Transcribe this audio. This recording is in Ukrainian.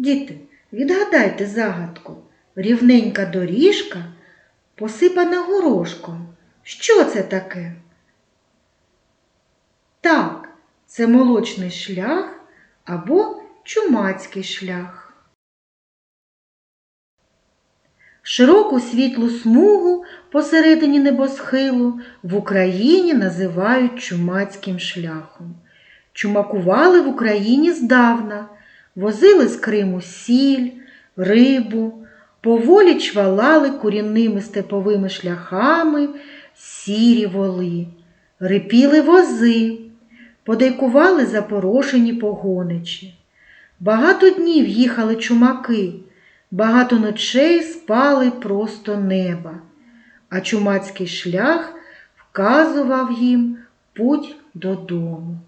Діти, відгадайте загадку. Рівненька доріжка посипана горошком. Що це таке? Так, це молочний шлях або чумацький шлях. Широку світлу смугу посередині небосхилу в Україні називають чумацьким шляхом. Чумакували в Україні здавна, возили з Криму сіль, рибу, поволі чвалали курінними степовими шляхами сірі воли, рипіли вози, подейкували запорошені погоничі. Багато днів їхали чумаки, багато ночей спали просто неба, а чумацький шлях вказував їм путь додому.